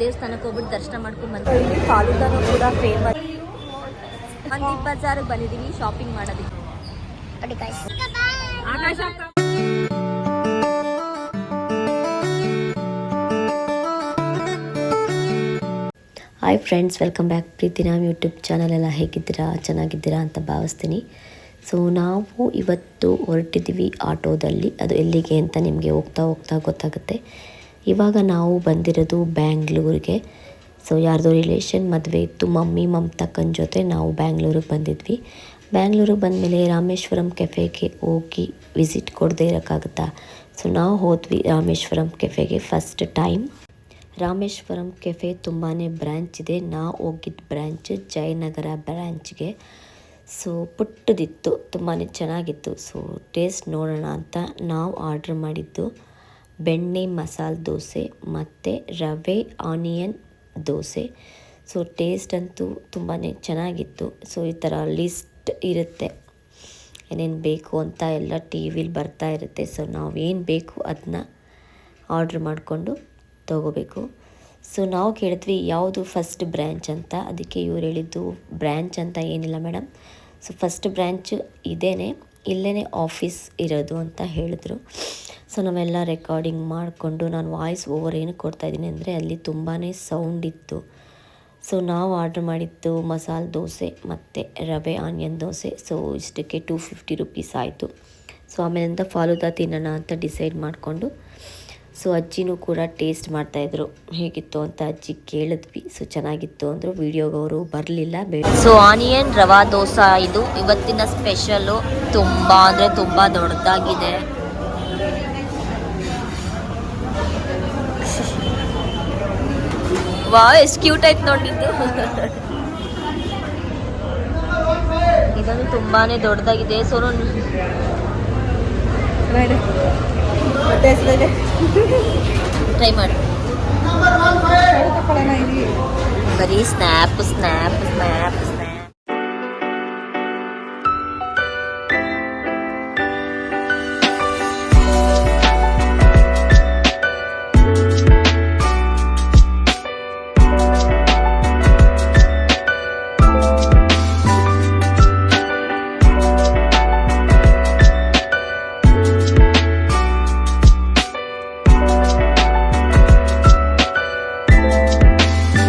ದೇವಸ್ಥಾನಕ್ಕೆ ಹೋಗ್ಬಿಟ್ಟು ದರ್ಶನ ಮಾಡ್ಕೊಂಡು ಬಂದ್ವಿ. ಫಾಲೂದಾನು ಕೂಡ ಫೇಮಸ್ ಮಂದಿಪ್ ಬಜಾರ್ಗೆ ಬಂದಿದ್ದೀವಿ ಶಾಪಿಂಗ್ ಮಾಡೋದಕ್ಕೆ. Hi friends welcome back Preethi ನಾವು ಯೂಟ್ಯೂಬ್ ಚಾನಲೆಲ್ಲ ಎಲ್ಲ ಹೇಗಿದ್ದೀರಾ ಚೆನ್ನಾಗಿದ್ದೀರಾ ಅಂತ ಭಾವಿಸ್ತೀನಿ. ಸೊ ನಾವು ಇವತ್ತು ಹೊರಟಿದ್ದೀವಿ ಆಟೋದಲ್ಲಿ. ಅದು ಎಲ್ಲಿಗೆ ಅಂತ ನಿಮಗೆ ಹೋಗ್ತಾ ಹೋಗ್ತಾ ಗೊತ್ತಾಗುತ್ತೆ. ಇವಾಗ ನಾವು ಬಂದಿರೋದು ಬ್ಯಾಂಗ್ಳೂರಿಗೆ. ಸೊ ಯಾರ್ದೋ ರಿಲೇಷನ್ ಮದುವೆ ಇತ್ತು. ಮಮ್ಮಿ ಮಮತಕ್ಕನ ಜೊತೆ ನಾವು ಬ್ಯಾಂಗ್ಳೂರಿಗೆ ಬಂದಿದ್ವಿ. ಬ್ಯಾಂಗ್ಳೂರಿಗೆ ಬಂದಮೇಲೆ ರಾಮೇಶ್ವರಂ ಕೆಫೆಗೆ ಹೋಗಿ ವಿಸಿಟ್ ಕೊಡದೇ ಇರೋಕ್ಕಾಗುತ್ತಾ? ಸೊ ನಾವು ಹೋದ್ವಿ ರಾಮೇಶ್ವರಂ ಕೆಫೆಗೆ ಫಸ್ಟ್ ಟೈಮ್ ರಾಮೇಶ್ವರಂ ಕೆಫೆ ತುಂಬಾ ಬ್ರ್ಯಾಂಚ್ ಇದೆ. ನಾವು ಹೋಗಿದ್ದ ಬ್ರ್ಯಾಂಚ್ ಜಯನಗರ ಬ್ರ್ಯಾಂಚ್ಗೆ ಸೊ ಪುಟ್ಟದಿತ್ತು. ತುಂಬಾ ಚೆನ್ನಾಗಿತ್ತು. ಸೊ ಟೇಸ್ಟ್ ನೋಡೋಣ ಅಂತ ನಾವು ಆರ್ಡ್ರ್ ಮಾಡಿದ್ದು. ಬೆಣ್ಣೆ, ಮಸಾಲೆ ದೋಸೆ, ಮತ್ತು rava, onion dosa. So taste ಅಂತೂ ತುಂಬಾ ಚೆನ್ನಾಗಿತ್ತು. ಸೊ ಈ ಥರ ಲಿಸ್ಟ್ ಇರುತ್ತೆ. ಏನೇನು ಬೇಕು ಅಂತ ಎಲ್ಲ ಟಿ ವಿಲಿ ಬರ್ತಾ ಇರುತ್ತೆ. ಸೊ ನಾವು ಏನು ಬೇಕು ಅದನ್ನ ಆರ್ಡ್ರ್ ಮಾಡಿಕೊಂಡು ತಗೋಬೇಕು. ಸೊ ನಾವು ಕೇಳಿದ್ವಿ ಯಾವುದು ಫಸ್ಟ್ ಬ್ರ್ಯಾಂಚ್ ಅಂತ. ಅದಕ್ಕೆ ಇವ್ರು ಹೇಳಿದ್ದು ಬ್ರ್ಯಾಂಚ್ ಅಂತ ಏನಿಲ್ಲ ಮೇಡಮ್ ಸೊ ಫಸ್ಟ್ ಬ್ರ್ಯಾಂಚ್ ಇದೇನೆ. ಇಲ್ಲೇ ಆಫೀಸ್ ಇರೋದು ಅಂತ ಹೇಳಿದ್ರು. ಸೊ ನಾವೆಲ್ಲ ರೆಕಾರ್ಡಿಂಗ್ ಮಾಡಿಕೊಂಡು ನಾನು ವಾಯ್ಸ್ ಓವರ್ ಏನು ಕೊಡ್ತಾಯಿದ್ದೀನಿ ಅಂದರೆ ಅಲ್ಲಿ ತುಂಬಾ ಸೌಂಡ್ ಇತ್ತು. ಸೊ ನಾವು ಆರ್ಡ್ರ್ ಮಾಡಿದ್ದು ಮಸಾಲೆ ದೋಸೆ ಮತ್ತು ರವೆ ಆನಿಯನ್ ದೋಸೆ. ಸೊ ಇಷ್ಟಕ್ಕೆ ಟೂ ಫಿಫ್ಟಿ ರುಪೀಸ್ ಆಯಿತು. ಸೊ ಆಮೇಲಿಂದ ಫಾಲೂದಾ ತಿನ್ನೋಣ ಅಂತ ಡಿಸೈಡ್ ಮಾಡಿಕೊಂಡು ಸೊ ಅಜ್ಜಿನೂ ಕೂಡ ಟೇಸ್ಟ್ ಮಾಡ್ತಾಯಿದ್ರು ಹೇಗಿತ್ತು ಅಂತ ಅಜ್ಜಿ ಕೇಳಿದ್ವಿ. ಸೊ ಚೆನ್ನಾಗಿತ್ತು ಅಂದರು. ವೀಡಿಯೋಗೆ ಅವರು ಬರಲಿಲ್ಲ. ಬೇಡ. ಸೊ ಆನಿಯನ್ ರವಾ ದೋಸೆ ಇದು ಇವತ್ತಿನ ಸ್ಪೆಷಲು. ತುಂಬ ಅಂದರೆ ತುಂಬ ದೊಡ್ಡದಾಗಿದೆ. ವಾ ಎಷ್ಟು ಕ್ಯೂಟ್ ಆಯ್ತು ನೋಡಿದ್ದು ಇದನ್ನು ತುಂಬಾ ದೊಡ್ಡದಾಗಿದೆ. ಸೊ ಟ್ರೈ ಮಾಡಿ ಬರೀ ಸ್ನ್ಯಾಪ್ ಸ್ನ್ಯಾಪ್ ಸ್ನ್ಯಾಪ್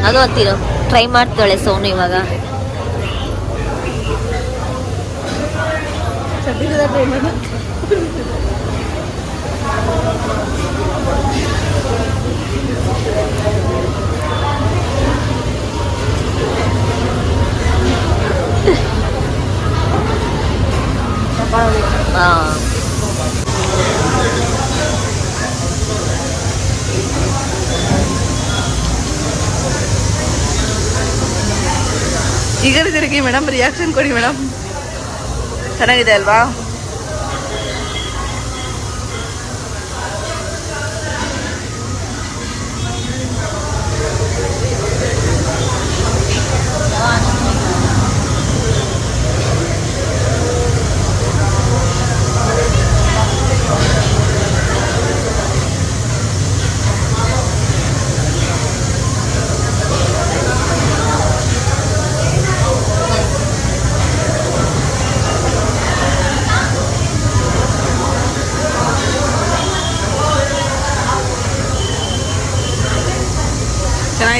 ಅದು ಹತ್ತಿರ ಟ್ರೈ ಮಾಡ್ತಾಳೆ ಸೋನು ಇವಾಗ. ಹಾ. ಈಗ ತಿರುಗಿ ಮೇಡಮ್ ರಿಯಾಕ್ಷನ್ ಕೊಡಿ ಮೇಡಮ್ ಚೆನ್ನಾಗಿದೆ ಅಲ್ವಾ?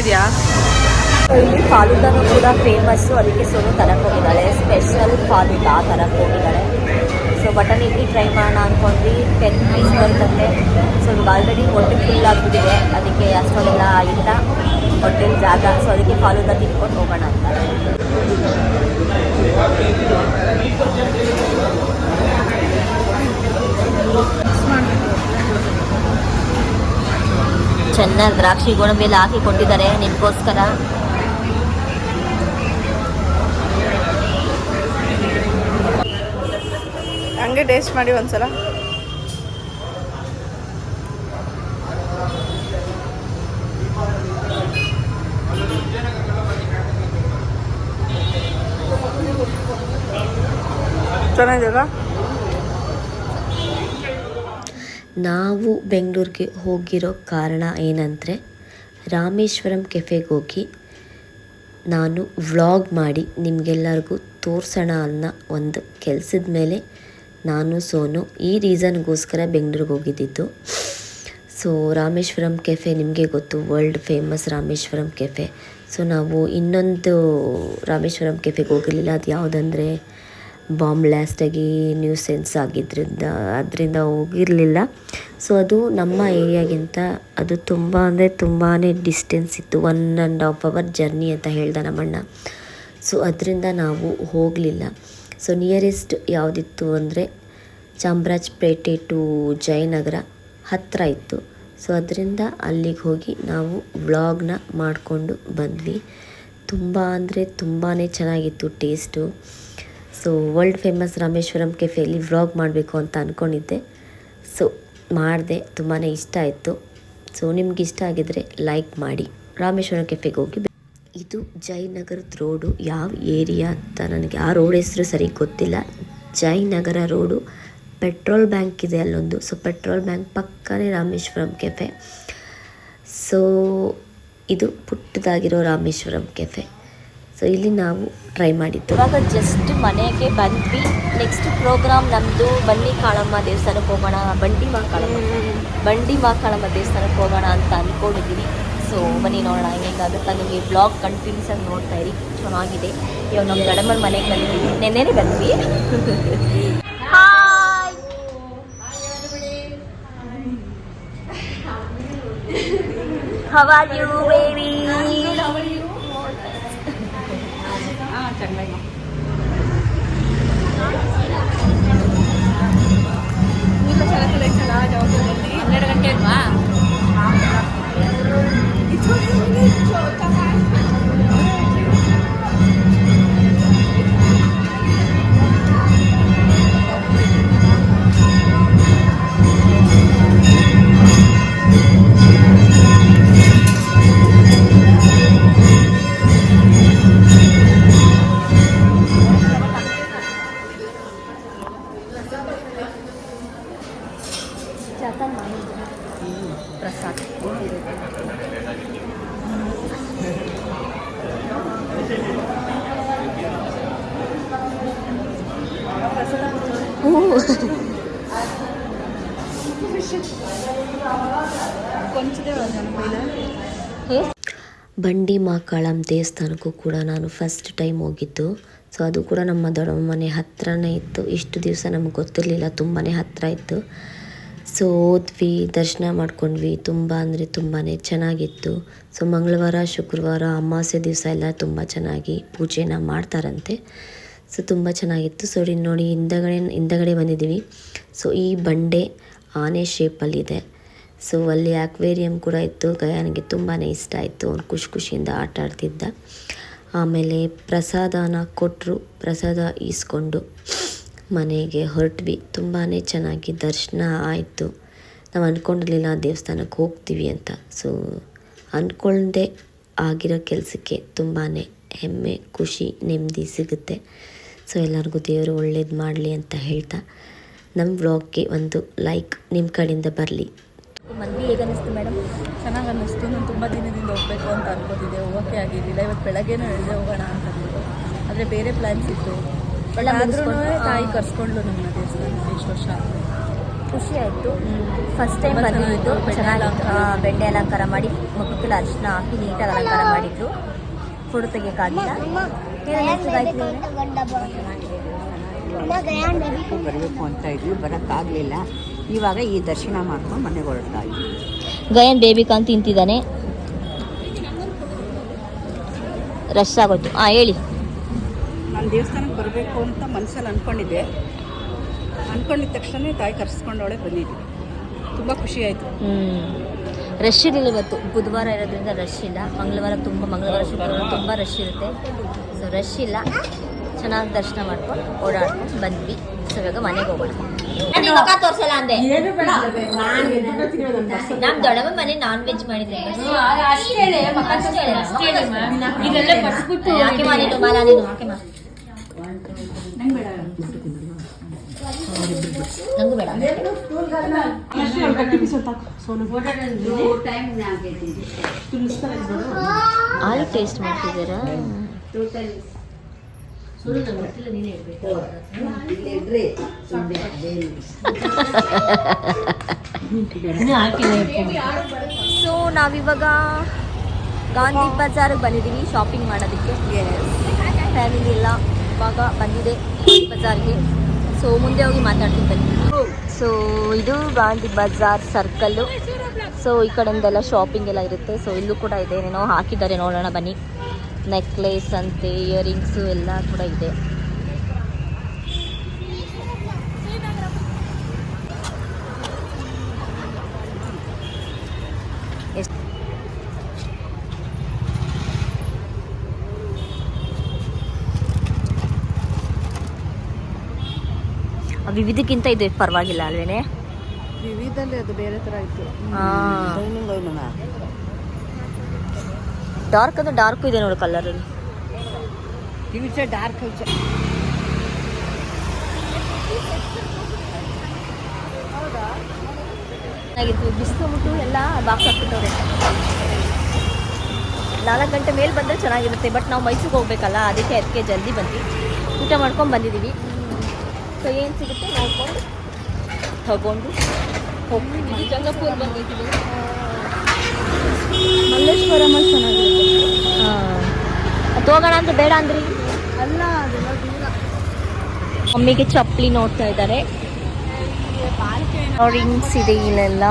ಚೆನ್ನಾಗಿದ್ಯಾ ಇಲ್ಲಿ ಫಾಲೂದಾನು ಕೂಡ ಫೇಮಸ್ಸು ಅದಕ್ಕೆ ಸೋನು ತರಕ್ಕೆ ಹೋಗಿದ್ದಾಳೆ. ಸ್ಪೆಷಲ್ ಫಾಲೂದಾ ತರಕ್ಕೆ ಹೋಗಿದ್ದಾಳೆ. ಸೊ ಬಟನ್ ಇಲ್ಲಿ ಟ್ರೈ ಮಾಡೋಣ ಅಂದ್ಕೊಂಡ್ವಿ ಟೆನ್ ಪೀಸ್ ಬರ್ತಂತೆ. ಸೊ ಇವಾಗ ಆಲ್ರೆಡಿ ಹೊಟ್ಟೆ ಫುಲ್ ಆಗಿಬಿಟ್ಟಿದೆ. ಅದಕ್ಕೆ ಅಷ್ಟೊಂದೆಲ್ಲ ಇಲ್ಲ ಹೊಟ್ಟೆಲಿ ಜಾಗ. ಸೊ ಅದಕ್ಕೆ ಫಾಲೂದಾ ತಿನ್ಕೊಂಡು ಹೋಗೋಣ ಅಂತ. ಚೆನ್ನಾಗಿ ದ್ರಾಕ್ಷಿ ಗೋಡಂಬಿ ಹಾಕಿ ಕೊಟ್ಟಿದ್ದಾರೆ. ನಿಮಗೋಸ್ಕರ. ಹಂಗೆ ಟೇಸ್ಟ್ ಮಾಡಿ ಒಂದ್ಸಲ. ಚೆನ್ನಾಗಿದೆಯಲ್ಲ ನಾವು ಬೆಂಗಳೂರಿಗೆ ಹೋಗಿರೋ ಕಾರಣ ಏನಂದರೆ ರಾಮೇಶ್ವರಂ ಕೆಫೆಗೆ ಹೋಗಿ ನಾನು ವ್ಲಾಗ್ ಮಾಡಿ ನಿಮಗೆಲ್ಲರಿಗೂ ತೋರಿಸೋಣ ಅನ್ನೋ ಒಂದು ಕೆಲಸದ ಮೇಲೆ ನಾನು, ಸೋನು ಈ ರೀಸನ್ಗೋಸ್ಕರ ಬೆಂಗಳೂರಿಗೆ ಹೋಗಿದ್ದಿದ್ದು. ಸೊ, ರಾಮೇಶ್ವರಂ ಕೆಫೆ ನಿಮಗೆ ಗೊತ್ತು, world famous Rameshwaram cafe. So, ನಾವು ಇನ್ನೊಂದು ರಾಮೇಶ್ವರಂ ಕೆಫೆಗೆ ಹೋಗಿರಲಿಲ್ಲ. ಅದು ಯಾವುದಂದರೆ ಬಾಂಬ್ ಬ್ಲಾಸ್ಟಾಗಿ ನ್ಯೂ ಸೆನ್ಸ್ ಆಗಿದ್ದರಿಂದ ಅದರಿಂದ ಹೋಗಿರಲಿಲ್ಲ. ಸೊ ಅದು ನಮ್ಮ ಏರಿಯಾಗಿಂತ ಅದು ತುಂಬ ಅಂದರೆ ತುಂಬಾ ಡಿಸ್ಟೆನ್ಸ್ ಇತ್ತು one and half hour journey ಅಂತ ಹೇಳ್ದ ನಮ್ಮಣ್ಣ. ಸೊ ಅದರಿಂದ ನಾವು ಹೋಗಲಿಲ್ಲ. ಸೊ ನಿಯರೆಸ್ಟ್ ಯಾವುದಿತ್ತು ಅಂದರೆ ಚಾಮರಾಜಪೇಟೆ ಟು ಜಯನಗರ ಹತ್ತಿರ ಇತ್ತು. ಸೊ ಅದರಿಂದ ಅಲ್ಲಿಗೆ ಹೋಗಿ ನಾವು ವ್ಲಾಗ್ನ ಮಾಡಿಕೊಂಡು ಬಂದ್ವಿ. ತುಂಬ ಅಂದರೆ ತುಂಬಾ ಚೆನ್ನಾಗಿತ್ತು taste so world famous Rameshwaram ಕೆಫೆಯಲ್ಲಿ vlog ಮಾಡಬೇಕು ಅಂತ ಅಂದ್ಕೊಂಡಿದ್ದೆ ಸೊ ಮಾಡಿದೆ ತುಂಬಾ ಇಷ್ಟ ಆಯಿತು. ಸೊ ನಿಮ್ಗೆ ಇಷ್ಟ ಆಗಿದ್ರೆ ಲೈಕ್ ಮಾಡಿ. ರಾಮೇಶ್ವರಂ ಕೆಫೆಗೆ ಹೋಗಿ ಇದು ಜಯನಗರದ ರೋಡು ಯಾವ ಏರಿಯಾ ಅಂತ ನನಗೆ ಆ ರೋಡ್ ಹೆಸರು ಸರಿ ಗೊತ್ತಿಲ್ಲ. ಜಯನಗರ ರೋಡು ಪೆಟ್ರೋಲ್ ಬ್ಯಾಂಕ್ ಇದೆ ಅಲ್ಲೊಂದು. ಸೊ ಪೆಟ್ರೋಲ್ ಬ್ಯಾಂಕ್ ಪಕ್ಕನೇ ರಾಮೇಶ್ವರಂ ಕೆಫೆ ಸೊ ಇದು ಪುಟ್ಟದಾಗಿರೋ ರಾಮೇಶ್ವರಂ ಕೆಫೆ ಸೊ ಇಲ್ಲಿ ನಾವು ಟ್ರೈ ಮಾಡಿದ್ದು. ಇವಾಗ ಜಸ್ಟ್ ಮನೆಗೆ ಬಂದ್ವಿ. ನೆಕ್ಸ್ಟ್ ಪ್ರೋಗ್ರಾಮ್ ನಮ್ಮದು ಬನ್ನಿ ಕಾಳಮ್ಮ ದೇವಸ್ಥಾನಕ್ಕೆ ಹೋಗೋಣ ಬಂಡಿ ಮಾಕಾಳಮ್ಮ ಬಂಡಿ ಮಾಕಾಳಮ್ಮ ದೇವಸ್ಥಾನಕ್ಕೆ ಹೋಗೋಣ ಅಂತ ಅಂದ್ಕೊಂಡಿದ್ದೀನಿ ಸೊ ಬನ್ನಿ ನೋಡೋಣ ಹೆಂಗಾಗುತ್ತೆ ನಿಮಗೆ ಬ್ಲಾಗ್ ಕಂಟಿನ್ಯೂಸ್ ಆಗಿ ನೋಡ್ತಾ ಇರಿ. ಚೆನ್ನಾಗಿದೆ. ಇವಾಗ ನಮ್ಮ ಗಡಮ್ಮನ ಮನೆಗೆ ಬಂದಿದ್ದೀವಿ ನೆನ್ನೆನೇ ಬಂದ್ವಿ. How are you, baby? ಹನ್ನೆರಡು ಗಂಟೆ ಅಲ್ವಾ ಮಾಕಾಳಂ ದೇವಸ್ಥಾನಕ್ಕೂ ಕೂಡ ನಾನು ಫಸ್ಟ್ ಟೈಮ್ ಹೋಗಿದ್ದು. ಸೊ ಅದು ಕೂಡ ನಮ್ಮ ದೊಡ್ಡಮ್ಮ ಮನೆ ಹತ್ರನೇ ಇತ್ತು. ಇಷ್ಟು ದಿವಸ ನಮಗೆ ಗೊತ್ತಿರಲಿಲ್ಲ ತುಂಬಾ ಹತ್ತಿರ ಇತ್ತು. ಸೊ ಹೋದ್ವಿ, ದರ್ಶನ ಮಾಡ್ಕೊಂಡ್ವಿ. ತುಂಬ ಅಂದರೆ ತುಂಬಾ ಚೆನ್ನಾಗಿತ್ತು. ಸೊ ಮಂಗಳವಾರ, ಶುಕ್ರವಾರ, ಅಮಾವಾಸ್ಯೆ ದಿವಸ ಎಲ್ಲ ತುಂಬ ಚೆನ್ನಾಗಿ ಪೂಜೆನ ಮಾಡ್ತಾರಂತೆ. ಸೊ ತುಂಬ ಚೆನ್ನಾಗಿತ್ತು. ಸೊ ನೋಡಿ, ಹಿಂದಗಡೆ ಹಿಂದಗಡೆ ಬಂದಿದ್ದೀವಿ. ಸೊ ಈ ಬಂಡೆ ಆನೆ ಶೇಪಲ್ಲಿದೆ ಸೊ ಅಲ್ಲಿ ಆಕ್ವೇರಿಯಂ ಕೂಡ ಇತ್ತು. ಗಯಾನಿಗೆ ತುಂಬಾ ಇಷ್ಟ ಆಯಿತು. ಅವ್ನು ಖುಷಿ ಖುಷಿಯಿಂದ ಆಟ ಆಡ್ತಿದ್ದ. ಆಮೇಲೆ ಪ್ರಸಾದನ ಕೊಟ್ಟರು ಪ್ರಸಾದ ಈಸ್ಕೊಂಡು ಮನೆಗೆ ಹೊರಟ್ವಿ. ತುಂಬಾ ಚೆನ್ನಾಗಿ ದರ್ಶನ ಆಯಿತು. ನಾವು ಅಂದ್ಕೊಂಡಿರಲಿಲ್ಲ ದೇವಸ್ಥಾನಕ್ಕೆ ಹೋಗ್ತೀವಿ ಅಂತ. ಸೊ ಅಂದ್ಕೊಂಡೆ ಆಗಿರೋ ಕೆಲಸಕ್ಕೆ ತುಂಬಾ ಹೆಮ್ಮೆ, ಖುಷಿ, ನೆಮ್ಮದಿ ಸಿಗುತ್ತೆ. ಸೊ ಎಲ್ಲರಿಗೂ ದೇವರು ಒಳ್ಳೇದು ಮಾಡಲಿ ಅಂತ ಹೇಳ್ತಾ, ನಮ್ಮ ವ್ಲಾಗ್ಗೆ ಒಂದು ಲೈಕ್ ನಿಮ್ಮ ಕಡೆಯಿಂದ ಬರಲಿ. ಮದ್ವೆ ಹೇಗೆ ಅನ್ನಿಸ್ತು ಮೇಡಮ್? ಚೆನ್ನಾಗಿ ಅನ್ನಿಸ್ತು. ನಾನು ತುಂಬ ದಿನದಿಂದ ಹೋಗಬೇಕು ಅಂತ ಅನ್ಕೋತಿದ್ದೆ. ಓಕೆ ಆಗಿದ್ದಿಲ್ಲ ಇವತ್ತು ಬೆಳಗ್ಗೆನೂ ಹೇಳಿದೆ ಹೋಗೋಣ ಅಂತ ಆದರೆ ಬೇರೆ ಪ್ಲ್ಯಾನ್ಸ್ ಇತ್ತು. ಬಟ್ ಎಲ್ಲ ಆದ್ರೂ ತಾಯಿ. ಕರ್ಸ್ಕೊಂಡ್ಲು ನಮ್ಮ ದೇವಸ್ಥಾನಕ್ಕೆ ಇಷ್ಟು ವರ್ಷ. ಖುಷಿ ಆಯಿತು. ಫಸ್ಟ್ ಟೈಮ್ ಬಂದಿದ್ದು. ಚೆನ್ನಾಗಿ ಬೆಣ್ಣೆ ಅಲಂಕಾರ. ಆ, ಬೆಣ್ಣೆ ಅಲಂಕಾರ ಮಾಡಿ ಮುಖಕ್ಕೆಲ್ಲ ಅರ್ಶನ ಹಾಕಿ ನೀಟಾಗಿ ಅಲಂಕಾರ ಮಾಡಿದ್ರು. ಫೋಟೋ ತೆಗಿಯೋಕ್ಕಾಗಿಲ್ಲ ಬರಬೇಕು ಅಂತ ಇದ್ವಿ. ಬರೋಕ್ಕಾಗಲಿಲ್ಲ. ಇವಾಗ ಈ ದರ್ಶನ ಮಾಡ್ಕೊಂಡು ಮನೆಗೆ ಹೊರಡ್ತಾ ಗಯನ್ ಗಯನ್ ಕಾನ್ ತಿಂತಿದ್ದಾನೆ. ರಶ್ ಆಗೋಯ್ತು. ಹಾಂ ಹೇಳಿ. ನಾನು ದೇವಸ್ಥಾನಕ್ಕೆ ಬರಬೇಕು ಅಂತ ಮನಸ್ಸಲ್ಲಿ ಅಂದ್ಕೊಂಡಿದ್ದೆ ಅಂದ್ಕೊಂಡಿದ್ದ ತಕ್ಷಣ ತಾಯಿ ಕರ್ಸ್ಕೊಂಡವಳೆ ಬಂದಿದ್ದೆ ತುಂಬ ಖುಷಿ ಆಯಿತು. ರಶ್ ಇರಲಿಲ್ಲ ಇವತ್ತು. ಬುಧವಾರ ಇರೋದ್ರಿಂದ ರಶ್ ಇಲ್ಲ. ಮಂಗಳವಾರ ತುಂಬ ಮಂಗಳವಾರ ಶುಕ್ರವಾರ ತುಂಬ ರಶ್ ಇರುತ್ತೆ. ಸೊ ರಶ್ ಇಲ್ಲ. ಚೆನ್ನಾಗಿ ದರ್ಶನ ಮಾಡ್ಕೊಂಡು ಓಡಾಡ್ಕೊಂಡು ಬಂದ್ವಿ. ಸೊ ಇವಾಗ ಮನೆಗೆ ಹೋಗೋಣ ಮುಖ ತೋರ್ಸಲ್ಲ ಅಂದೆ. ನಮ್ ದೊಡ್ಡಮ್ಮ ಮನೆ ನಾನ್ ವೆಜ್ ಮಾಡಿದ್ರೆ ಯಾಕೆ ಮಾ ನೀನು ಮಾಲ ನೀನು ಯಾಕೆ ಮಾ ನಂಗೂ ಬೇಡ. ಟೇಸ್ಟ್ ಮಾಡ್ತಿದ್ದೀರಾ? ಸೊ ನಾವಿವಾಗ ಗಾಂಧಿ ಬಜಾರ್ಗೆ ಬಂದಿದ್ದೀವಿ ಶಾಪಿಂಗ್ ಮಾಡೋದಕ್ಕೆ. ಫ್ಯಾಮಿಲಿ ಎಲ್ಲ ಇವಾಗ ಬಂದಿದೆ ಗಾಂಧಿ ಬಜಾರ್ಗೆ. ಸೊ ಮುಂದೆ ಹೋಗಿ ಮಾತಾಡ್ತೀನಿ ಬನ್ನಿ. ಸೊ ಇದು ಗಾಂಧಿ ಬಜಾರ್ ಸರ್ಕಲ್ಲು ಸೊ ಈ ಕಡೆಯಿಂದೆಲ್ಲ ಶಾಪಿಂಗ್ ಎಲ್ಲ ಇರುತ್ತೆ. ಸೊ ಇಲ್ಲೂ ಕೂಡ ಇದೆ ಏನೇನೋ ಹಾಕಿದ್ದಾರೆ ನೋಡೋಣ ಬನ್ನಿ. ನೆಕ್ಲೇಸ್ ಅಂತೆ ಇಯರಿಂಗ್ಸು ಎಲ್ಲ ಕೂಡ ಇದೆ. ವಿವಿಧಕ್ಕಿಂತ ಇದು ಪರವಾಗಿಲ್ಲ ಅಲ್ವೇನೆ? ವಿವಿಧಲ್ಲಿ ಅದು ಬೇರೆ ಥರ ಇತ್ತು. ಡಾರ್ಕ್ ಅಂದ್ರೆ ಡಾರ್ಕು ಇದೆ ನೋಡಿ ಕಲರ್ ಡಾರ್ಕ್ ಚೆನ್ನಾಗಿತ್ತು. ಎಲ್ಲ ಬಾಕ್ಸ್ ಹಾಕ್ಬಿಟ್ಟವ್ರೆ ನಾಲ್ಕು ಗಂಟೆ ಮೇಲೆ ಬಂದರೆ ಚೆನ್ನಾಗಿರುತ್ತೆ ಬಟ್ ನಾವು ಮೈಸೂರಿಗೆ ಹೋಗ್ಬೇಕಲ್ಲ ಅದಕ್ಕೆ ಅದಕ್ಕೆ ಜಲ್ದಿ ಬಂದ್ವಿ. ಊಟ ಮಾಡ್ಕೊಂಡು ಬಂದಿದ್ದೀವಿ ಸೊ ಏನು ಸಿಗುತ್ತೆ ನೋಡ್ಕೊಂಡು ತಗೊಂಡು ಹೋಗ್ತೀವಿ ಜಂಗಪುರ್ ಬಂದಿದ್ದೀವಿ ಮಲ್ಲೇಶ್ವರಮಲ್ಲಿ ಚೆನ್ನಾಗಿರುತ್ತೆ. ಹಾಂ. ಅದು ಹೋಗೋಣ ಅಂದ್ರೆ ಬೇಡ ಅಂದ್ರಿ? ಅಲ್ಲ ಅದೆಲ್ಲ ದೂರ. ಮಮ್ಮಿಗೆ ಚಪ್ಪಲಿ ನೋಡ್ತಾ ಇದ್ದಾರೆ. ರಿಂಗ್ಸ್ ಇದೆ ಇಲ್ಲೆಲ್ಲ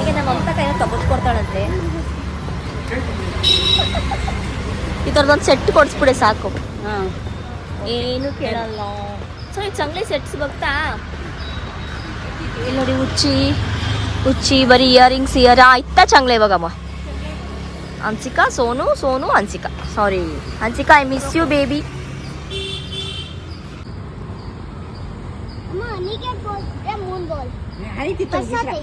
ಈಗ ತಗೊಳ್ಕೊಡ್ತಾಳಂತೆ ಈ ಥರದೊಂದು ಸೆಟ್ ಕೊಡಿಸ್ಬಿಡಿ ಸಾಕು. ಹಾಂ. ಏನು ಕೇಳಲ್ಲ. ಸೊ ಈ ಚಂಗ್ಲಿ ಸೆಟ್ಸ್ ಗೊತ್ತಾ? ಇಲ್ಲಿ ನೋಡಿ ಉಚ್ಚಿ ಉಚ್ಚಿ ಬರೀ ಇಯರಿಂಗ್ಸ್ ಇಯರ್ ಇತ್ತ ಚಂಗ್ಲೆ ಇವಾಗಮ್ಮ. Hansika Sonu Sonu Hansika. Sorry Hansika I miss you baby ಅಮ್ಮ ನೀಗೆ ಬಾಲ್ ಮೂನ್ ಬಾಲ್ ಆಯ್ತಿತ್ತು ಹೊಸತೈ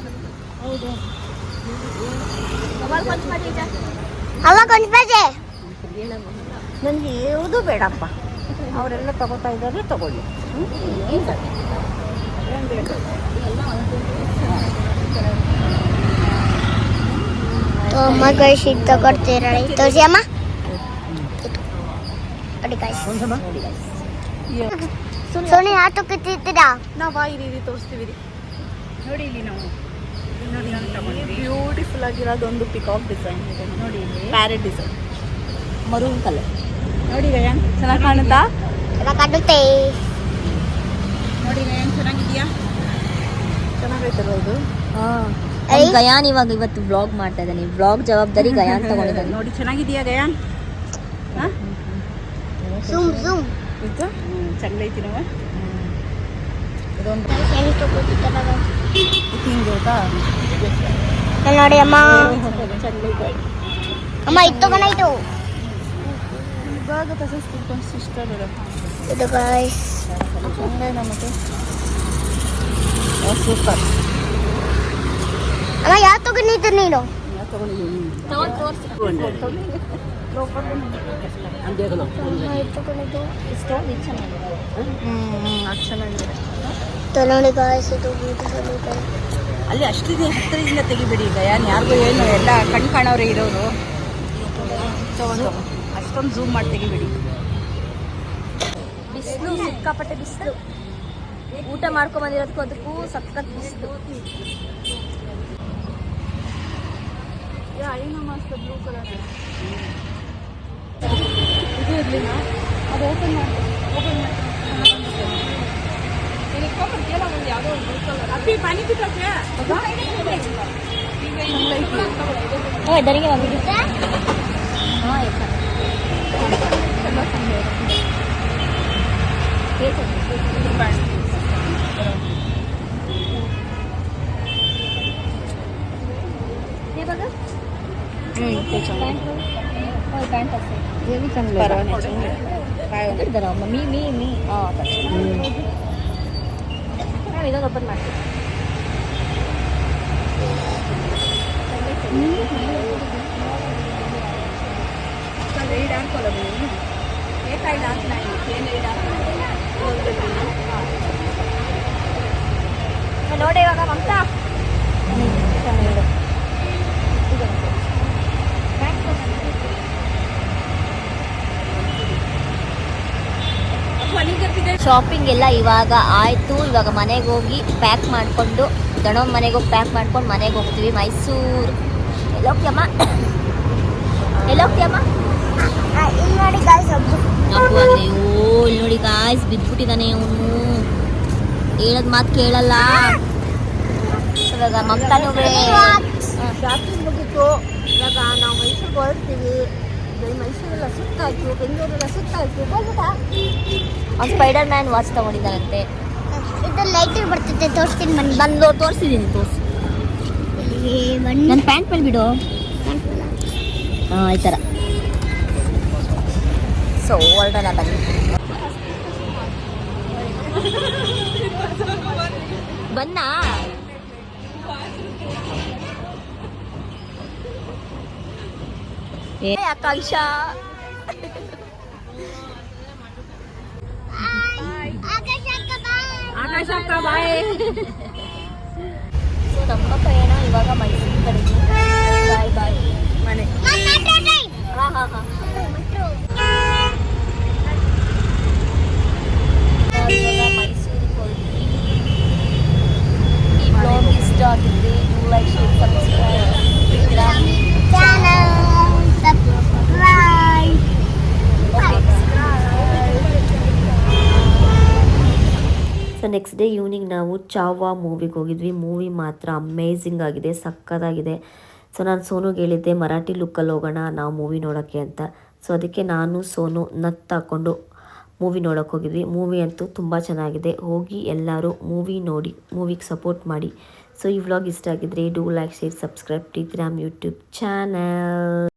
ಈಗ. ಒಂದು ಬಜೆ. ನನಗೆ ಯಾವುದೂ ಬೇಡಪ್ಪ. ಅವರೆಲ್ಲ ತಗೋತಾ ಇದ್ದಾರೆ ತಗೊಳ್ಳಿ. ಅಮ್ಮ ಕೈ ಶೀಟ್ ತಗೊಡ್ತೀರಳಿ ತೋರಿಸಿ ಅಮ್ಮ. ಸೋನಿ ಆಟೋ ಕಿತ್ತಿದ್ದೀರಾ ನಾವು ಬಾಯಿ ತೋರಿಸ್ತೀವಿ. ನೋಡಿ ಇಲ್ಲಿ ನಾವು. ನೋಡಿ ಬ್ಯೂಟಿಫುಲ್ ಆಗಿರೋದೊಂದು ಪಿಕಾಕ್ ಡಿಸೈನ್ ಇದೆ. ನೋಡಿ ಪ್ಯಾರೆಟ್ ಡಿಸೈನ್ ಮರೂನ್ ಕಲರ್ ನೋಡಿ ಗಯಾನ್ ಚೆನ್ನಾಗಿ ಕಾಣುತ್ತಾ? ಎಲ್ಲ ಕಾಣುತ್ತೆ ನೋಡಿ ಗಯಾನ್ ಚೆನ್ನಾಗಿದೆಯಾ? ಚೆನ್ನಾಗೈತಲ್ಲ ಇದು ಐ. ಗಯಾನ್ ಇವಾಗ ಇವತ್ತು ವ್ಲಾಗ್ ಮಾಡ್ತಾ ಇದ್ದಾನೆ. ವ್ಲಾಗ್ ಜವಾಬ್ದಾರಿ ಗಯಾನ್ ತಗೊಂಡಿದ್ದಾನೆ. ನೋಡಿ ಚೆನ್ನಾಗಿದೆಯಾ ಗಯಾನ್ ಹಾಂ? ಝೂಮ್ ಝೂಮ್ ನಾವು ಇದೊಂದು ಏನು ತಗೋತಿದ್ದಾರ ಹಿಂಗೆ ಗೊತ್ತಾ ನೋಡಿ ಅಮ್ಮ ಅಮ್ಮ ಇದು ತಗೋಣ ಇದು ಇವಾಗ ತಸಸ್ ತಿಳ್ಕೊಂಡು ಸಿಸ್ಟರ್ ಇದು ಗಾಯ್ಸ್ ಚಂದ ಮತ್ತೆ ಸೂಪರ್ ಅಮ್ಮ ಯಾವ ತಗೊಂಡಿದ್ದು ನೀನು ತಗೊಂಡಿದ್ದು ಹ್ಞೂ ಅದು ಗಾಯ್ಸ್ ಇದು ಬ್ಯೂಟಿಫುಲ್ ಇದೆ ಅಲ್ಲಿ ಅಷ್ಟಿದೆ ಹತ್ತಿರದಿಂದ ತೆಗಿಬಿಡಿ ಈಗ. ಯಾರು ಯಾರಿಗೂ ಏನು ಎಲ್ಲ ಕಣ್ ಕಾಣೋರೆ ಇರೋರು. ತಗೊಂಡು ಅಷ್ಟೊಂದು ಝೂಮ್ ಮಾಡಿ ತೆಗಿಬಿಡಿ. ಬಿಸಿಲು ಸಿಕ್ಕಾಪಟ್ಟೆ ಬಿಸಿಲು. ಊಟ ಮಾಡ್ಕೊಂಬಂದಿರೋದಕ್ಕೂ ಅದಕ್ಕೂ ಸಖತ್ ಬಿಸಿಲು. ಬ್ಲೂ ಕಲರ್ ಇದು ಇರಲಿಲ್ಲ ಅದು ಓಪನ್ ಮಾಡಿ ಓಪನ್ ಮಾಡಿ ಅಪ್ಪಿ ಪಾನಿ ಬಿಟ್ಟೋಕೆ ದರಿಗೆ ಬಂದಿದ್ದೆ ಹಾಂ ಪ್ಯಾಂಟ್ ಇದ್ದಾರ ಮೀ ಮೀ ಮೀ ಹಾಂ ನಾವು ಇದೊಂದು ಓಪನ್ ಮಾಡ್ತೀವಿ ಏಡ್ ಹಾಕೋಲ್ಲ ನೀವು ಏಕಾಯ್ದು ಹಾಕ್ಲಾ ಏನು ಏಡ್ ನೋಡಿ ಇವಾಗ ಮಮತಾ ಶಾಪಿಂಗ್ ಎಲ್ಲ ಇವಾಗ ಆಯಿತು. ಇವಾಗ ಮನೆಗೆ ಹೋಗಿ ಪ್ಯಾಕ್ ಮಾಡಿಕೊಂಡು ದಣೋ ಮನೆಗೆ ಹೋಗಿ ಪ್ಯಾಕ್ ಮಾಡ್ಕೊಂಡು ಮನೆಗೆ ಹೋಗ್ತೀವಿ. ಮೈಸೂರು. ಎಲ್ಲೋಗ್ತೀಯಮ್ಮ ಎಲ್ಲೋಗ್ತೀಯಮ್ಮ ಒಬ್ಬರು ಅಪ್ಪು ಓ ಇಲ್ಲಿ ನೋಡಿ ಗಾಯ್ಸ್ ಬಿದ್ಬಿಟ್ಟಿದ್ದಾನೆ ಅವನು. ಹೇಳೋದ್ ಮಾತು ಕೇಳಲ್ಲ. ಇವಾಗ ಮಮತಾನು ಶಾಪಿಂಗ್ ಮುಗಿತು. ಇವಾಗ ನಾವು ಮೈಸೂರಿಗೆ ಹೊರಡ್ತೀವಿ ಮೈಸೂರೆಲ್ಲ ಸುತ್ತಾಯ್ತು ಬೆಂಗಳೂರೆಲ್ಲ ಸುತ್ತಾಯ್ತು ಹೋಗ್ಬಿಟ್ಟಾ ಅವ್ನು ಸ್ಪೈಡರ್ ಮ್ಯಾನ್ ವಾಚ್ ತಗೊಂಡಿದ್ದಾರಂತೆ ಇದು ಲೈಟಿಗೆ ಬರ್ತೈತೆ ತೋರಿಸ್ತೀನಿ ಬನ್ನಿ. ಬಂದು ತೋರಿಸಿದ್ದೀನಿ ತೋರಿಸಿ. ನನ್ನ ಪ್ಯಾಂಟ್ ಮೇಲೆ ಬಿಡು. ಹಾಂ ಈ ಥರ ಸೊ ಹೊರಡೋಣ ಬನ್ನಿ. ಬನ್ನಾ. ಏ ಆಕಾಂಕ್ಷ ಆಕಾಶ ಅಕ್ಕ ಬಾಯ್ ಸೊ ನಮ್ಮ ಪಯಣ ಇವಾಗ ಮೈಸೂರು ಕಡೆಗೆ ಬಾಯ್ ಬಾಯ್ ಮನೆ ಹಾಂ ಹಾಂ ಹಾಂ ಇವಾಗ ಮೈಸೂರಿಗೆ ಹೊರಟ್ವಿ ಈ ಬ್ಲಾಗ್ ಇಷ್ಟ ಆಗಿದ್ರೆ ಲೈಕ್ ಶೇರ್ ನೆಕ್ಸ್ಟ್ ಈವ್ನಿಂಗ್ ನಾವು ಚಾವಾ ಮೂವಿಗೆ ಹೋಗಿದ್ವಿ. ಮೂವಿ ಮಾತ್ರ ಅಮೇಝಿಂಗ್ ಆಗಿದೆ, ಸಕ್ಕತ್ತಾಗಿದೆ. ಸೊ ನಾನು ಸೋನುಗೆ ಹೇಳಿದ್ದೆ, ಮರಾಠಿ ಲುಕ್ಕಲ್ಲಿ ಹೋಗೋಣ, ನಾವು ಮೂವಿ ನೋಡೋಕ್ಕೆ ಅಂತ. ಸೊ ಅದಕ್ಕೆ ನಾನು, ಸೋನು ನತ್ತಾಕೊಂಡು ಹಾಕ್ಕೊಂಡು ಮೂವಿ ನೋಡೋಕ್ಕೆ ಹೋಗಿದ್ವಿ. ಮೂವಿ ಅಂತೂ ತುಂಬ ಚೆನ್ನಾಗಿದೆ. ಹೋಗಿ ಎಲ್ಲರೂ ಮೂವಿ ನೋಡಿ ಮೂವಿಗೆ ಸಪೋರ್ಟ್ ಮಾಡಿ. ಸೊ ಈ ವ್ಲಾಗ್ ಇಷ್ಟ ಆಗಿದ್ರೆ ಡೂ ಲೈಕ್ ಶೇರ್ ಸಬ್ಸ್ಕ್ರೈಬ್ ಟಿ ಗ್ರಾಮ್ ಯೂಟ್ಯೂಬ್ ಚಾನಲ್